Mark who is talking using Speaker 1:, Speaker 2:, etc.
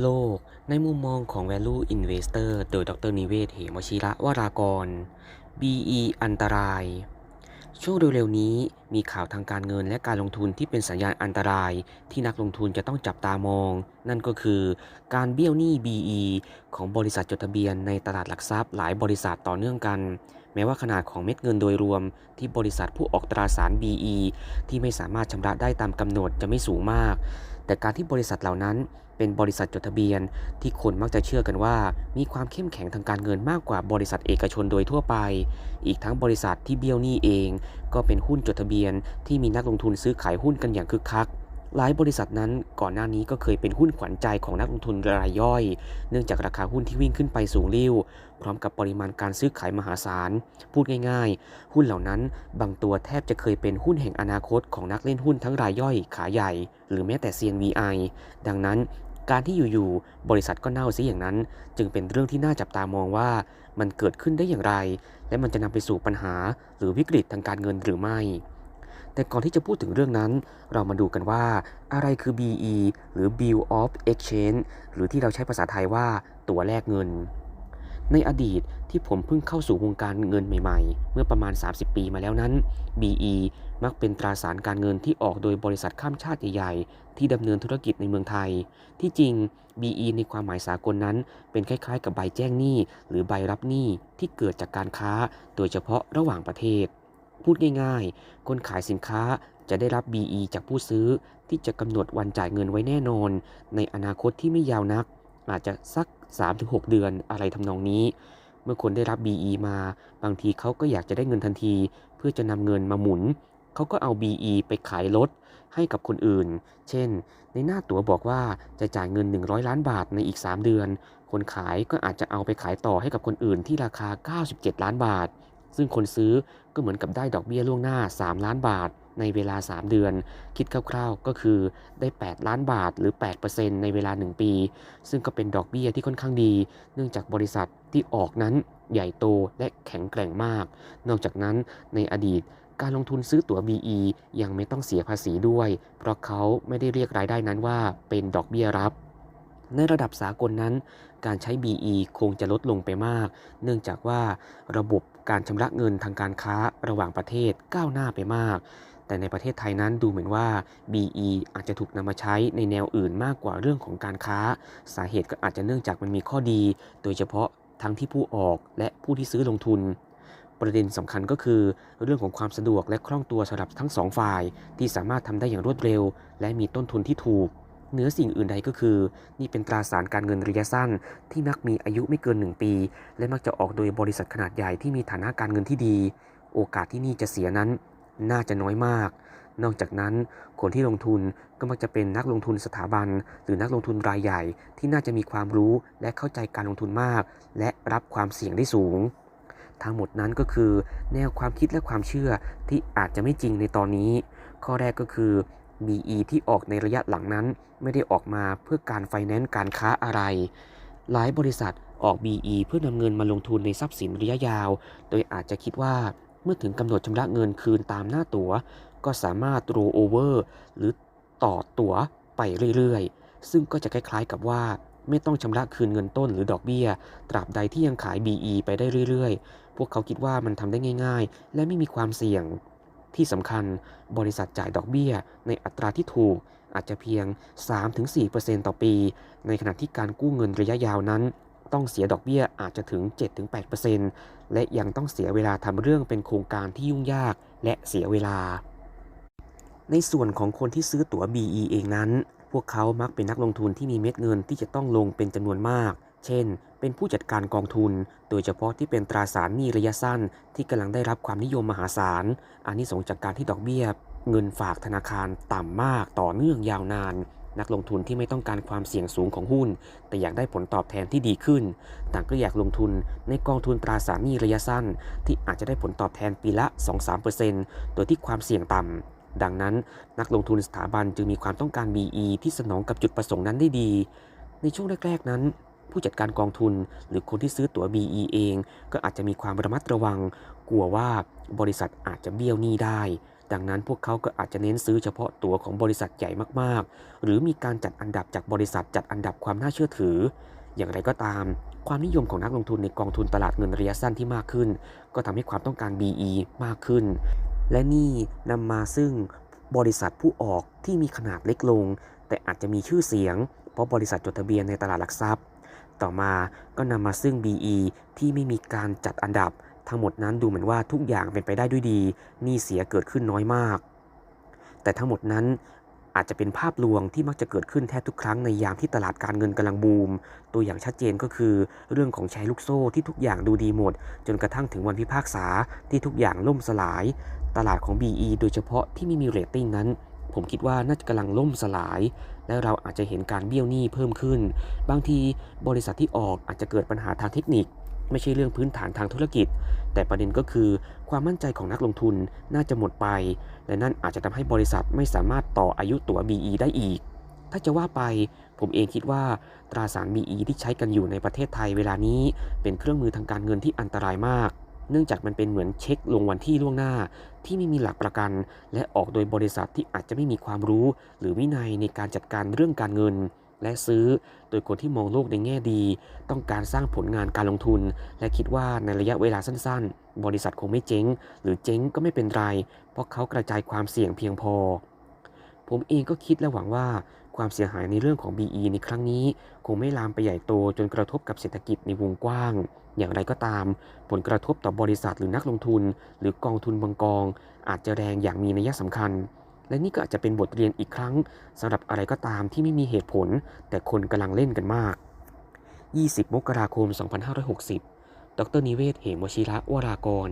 Speaker 1: โลก ในมุมมองของ Value Investor โดยดรนิเวศ เหมชิระวรากร BE อันตราย ช่วงเร็วๆนี้มีข่าวทางการเงินและการลงทุนที่เป็นสัญญาณอันตราย ที่นักลงทุนจะต้องจับตามอง นั่นก็คือการเบี้ยวหนี้ BE ของบริษัทจดทะเบียนในตลาดหลักทรัพย์หลายบริษัทต่อเนื่องกัน แม้ว่าขนาดของเม็ดเงินโดยรวม ที่บริษัทผู้ออกตราสาร BE ที่ไม่สามารถชำระได้ตามกำหนดจะไม่สูงมาก แต่การที่บริษัทเหล่านั้น เป็นบริษัทจดทะเบียน ที่คนมักจะเชื่อกันว่า มีความเข้มแข็งทางการเงินมากกว่าบริษัทเอกชนโดยทั่วไป อีกทั้งบริษัทที่เบี้ยวหนี้เอง ก็เป็นหุ้นจดทะเบียน ที่มีนักลงทุนซื้อขายหุ้นกันอย่างคึกคัก หลายบริษัทนั้นก่อนหน้านี้ก็เคยเป็นหุ้นขวัญใจของนักลงทุนรายย่อย เนื่องจากราคาหุ้นที่วิ่งขึ้นไปสูงริ่วพร้อมกับปริมาณการซื้อขายมหาศาล พูดง่ายๆ หุ้นเหล่านั้นบางตัวแทบจะเคยเป็นหุ้นแห่งอนาคตของนักเล่นหุ้นทั้งรายย่อยขาใหญ่ หรือแม้แต่ CNVI ดังนั้นการที่อยู่ๆ บริษัทก็เน่าซะอย่างนั้น จึงเป็นเรื่องที่น่าจับตามองว่ามันเกิดขึ้นได้อย่างไร และมันจะนำไปสู่ปัญหาหรือวิกฤตทางการเงินหรือไม่ แต่ก่อนที่จะพูดถึงเรื่องนั้น เรามาดูกันว่าอะไรคือ BE หรือ Bill of Exchange หรือที่เราใช้ภาษาไทยว่าตัวแลกเงิน ในอดีตที่ผมเพิ่งเข้าสู่วงการเงินใหม่ๆ เมื่อประมาณ 30 ปีมาแล้วนั้น BE มักเป็นตราสารการเงินที่ออกโดยบริษัทข้ามชาติใหญ่ๆ ที่ดำเนินธุรกิจในเมืองไทย ที่จริง BE ในความหมายสากลนั้น เป็นคล้ายๆ กับใบแจ้งหนี้ หรือใบรับหนี้ที่เกิดจากการค้า โดยเฉพาะระหว่างประเทศ พูดง่ายๆ คนขายสินค้าจะได้รับ BE จากผู้ซื้อที่จะกำหนดวันจ่ายเงินไว้แน่นอน ในอนาคตที่ไม่ยาวนัก อาจจะสัก 3-6 เดือนอะไรทำนองนี้ เมื่อคนได้รับ BE มา บางทีเขาก็อยากจะได้เงินทันที เพื่อจะนำเงินมาหมุน เขาก็เอา BE ไปขายรถให้กับคนอื่น เช่น ในหน้าตั๋วบอกว่าจะจ่ายเงิน 100 ล้านบาทในอีก 3 เดือน คนขายก็อาจจะเอาไปขายต่อให้กับคนอื่นที่ราคา 97 ล้านบาท ซึ่งคนซื้อก็เหมือนกับได้ดอกเบี้ยล่วงหน้า 3 ล้านบาทในเวลา 3 เดือน คิดคร่าวๆ ก็คือได้ 8 ล้านบาทหรือ 8%ในเวลา 1 ปี ซึ่งก็เป็นดอกเบี้ยที่ค่อนข้างดี เนื่องจากบริษัทที่ออกนั้นใหญ่โตและแข็งแกร่งมาก นอกจากนั้นในอดีตการลงทุนซื้อตั๋ว BE ยังไม่ต้องเสียภาษีด้วย เพราะเขาไม่ได้เรียกรายได้นั้นว่าเป็นดอกเบี้ยรับ ในระดับสากลนั้น การใช้ BE คงจะลดลงไปมาก เนื่องจากว่าระบบการชำระเงินทางการค้าระหว่างประเทศก้าวหน้าไปมาก แต่ในประเทศไทยนั้นดูเหมือนว่า BE อาจจะถูกนำมาใช้ในแนวอื่นมากกว่าเรื่องของการค้า สาเหตุก็อาจจะเนื่องจากมันมีข้อดี โดยเฉพาะทั้งที่ผู้ออกและผู้ที่ซื้อลงทุนประเด็นสำคัญก็คือ เรื่องของความสะดวกและคล่องตัวสำหรับทั้งสองฝ่าย ที่สามารถทำได้อย่างรวดเร็ว และมีต้นทุนที่ถูก เหนือสิ่งอื่นใดก็คือ นี่เป็นตราสารการเงินระยะสั้น ที่มักมีอายุไม่เกิน 1 ปี และมักจะออกโดยบริษัทขนาดใหญ่ที่มีฐานะการเงินที่ดี โอกาสที่นี่จะเสียนั้น น่าจะน้อยมาก นอกจากนั้นคนที่ลงทุนก็มักจะเป็นนักลงทุนสถาบัน หรือนักลงทุนรายใหญ่ ที่น่าจะมีความรู้และเข้าใจการลงทุนมาก และรับความเสี่ยงได้สูง ทั้งหมดนั้นก็คือ แนวความคิดและความเชื่อที่อาจจะไม่จริงในตอนนี้ ข้อแรกก็คือ BE ที่ออกในระยะหลังนั้นไม่ได้ออกมาเพื่อการไฟแนนซ์การค้าอะไร หลายบริษัทออก BE เพื่อนำเงินมาลงทุนในทรัพย์สินระยะยาว โดยอาจจะคิดว่าเมื่อถึงกำหนดชำระเงินคืนตามหน้าตั๋ว ก็สามารถ roll over หรือต่อตั๋วไปเรื่อยๆ ซึ่งก็จะคล้ายๆกับว่าไม่ต้องชำระคืนเงินต้นหรือดอกเบี้ย ตราบใดที่ยังขาย BE ไปได้เรื่อยๆ พวกเขาคิดว่ามันทำได้ง่าย ๆ และไม่มีความเสี่ยง ที่สำคัญบริษัทจ่ายดอกเบี้ย ในอัตราที่ถูกอาจจะเพียง 3-4%ต่อปี ในขณะที่การกู้เงินระยะยาวนั้น ต้องเสียดอกเบี้ยอาจจะถึง 7-8%และยังต้องเสียเวลาทำเรื่องเป็นโครงการที่ยุ่งยากและเสียเวลา ในส่วนของคนที่ซื้อตั๋ว BE เองนั้น พวกเขามักเป็นนักลงทุนที่มีเม็ดเงินที่จะต้องลงเป็นจำนวนมาก เช่น เป็นผู้จัดการกองทุน โดยเฉพาะที่เป็นตราสารหนี้ระยะสั้น ที่กำลังได้รับความนิยมมหาศาลอานิสงส์จากการที่ดอกเบี้ย เงินฝากธนาคารต่ำมากต่อเนื่องยาวนาน นักลงทุนที่ไม่ต้องการความเสี่ยงสูงของหุ้น แต่อยากได้ผลตอบแทนที่ดีขึ้น ต่างก็อยากลงทุนในกองทุนตราสารหนี้ระยะสั้น ที่อาจจะได้ผลตอบแทนปีละ 2-3%โดยที่ความเสี่ยงต่ำดังนั้นนักลงทุนสถาบันจึงมีความต้องการ BE ที่สนองกับจุดประสงค์นั้นได้ดี ในช่วงแรก ๆ นั้น ผู้จัดการกองทุน หรือคนที่ซื้อตั๋ว BE เอง ก็อาจจะมีความระมัดระวัง กลัวว่าบริษัทอาจจะเบี้ยวหนี้ได้ ดังนั้นพวกเขาก็อาจจะเน้นซื้อเฉพาะตั๋วของบริษัทใหญ่มากๆ หรือมีการจัดอันดับจากบริษัทจัดอันดับความน่าเชื่อถือ อย่างไรก็ตาม ความนิยมของนักลงทุนในกองทุนตลาดเงินระยะสั้นที่มากขึ้น ก็ทำให้ความต้องการ BE มากขึ้น และนี่นำมาซึ่งบริษัทผู้ออกที่มีขนาดเล็กลง แต่อาจจะมีชื่อเสียง เพราะบริษัทจดทะเบียนในตลาดหลักทรัพย์ ต่อมาก็นำมาซึ่ง BE ที่ไม่มีการจัดอันดับ ทั้งหมดนั้นดูเหมือนว่าทุกอย่างเป็นไปได้ด้วยดีหนี้เสียเกิดขึ้นน้อยมาก แต่ทั้งหมดนั้นอาจจะเป็นภาพลวงที่มักจะเกิดขึ้นแทบทุกครั้งในยามที่ตลาดการเงินกำลังบูม ตัวอย่างชัดเจนก็คือ เรื่องของแชร์ลูกโซ่ที่ทุกอย่างดูดีหมด จนกระทั่งถึงวันพิพากษาที่ทุกอย่างล่มสลาย ตลาดของ BE โดยเฉพาะที่ไม่มีเรตติ้งนั้น ผมคิดว่าน่าจะกำลังล่มสลาย และเราอาจจะเห็นการเบี้ยวหนี้เพิ่มขึ้น บางทีบริษัทที่ออกอาจจะเกิดปัญหาทางเทคนิค ไม่ใช่เรื่องพื้นฐานทางธุรกิจ แต่ประเด็นก็คือความมั่นใจของนักลงทุนน่าจะหมดไป และนั่นอาจจะทำให้บริษัทไม่สามารถต่ออายุตั๋ว BE ได้อีก ถ้าจะว่าไปผมเองคิดว่าตราสาร BE ที่ใช้กันอยู่ในประเทศไทยเวลานี้ เป็นเครื่องมือทางการเงินที่อันตรายมาก เนื่องจากมันเป็นเหมือนเช็คลงวันที่ล่วงหน้า ที่ไม่มีหลักประกัน และออกโดยบริษัทที่อาจจะไม่มีความรู้ หรือวินัยในการจัดการเรื่องการเงิน และซื้อ โดยคนที่มองโลกในแง่ดี ต้องการสร้างผลงานการลงทุน และคิดว่าในระยะเวลาสั้น ๆ บริษัทคงไม่เจ๊ง หรือเจ๊งก็ไม่เป็นไร เพราะเขากระจายความเสี่ยงเพียงพอ ผมเองก็คิดและหวังว่าความเสียหายในเรื่องของ BE ในครั้งนี้ คงไม่ลามไปใหญ่โตจนกระทบกับเศรษฐกิจในวงกว้าง อย่างไรก็ตาม ผลกระทบต่อบริษัทหรือนักลงทุน หรือกองทุนบางกอง อาจจะแรงอย่างมีนัยสำคัญ และนี่ก็อาจจะเป็นบทเรียนอีกครั้งสำหรับอะไรก็ตามที่ไม่มีเหตุผล แต่คนกำลังเล่นกันมาก 20 มกราคม 2560 ดรนิเวศ เหมวชิระวรากร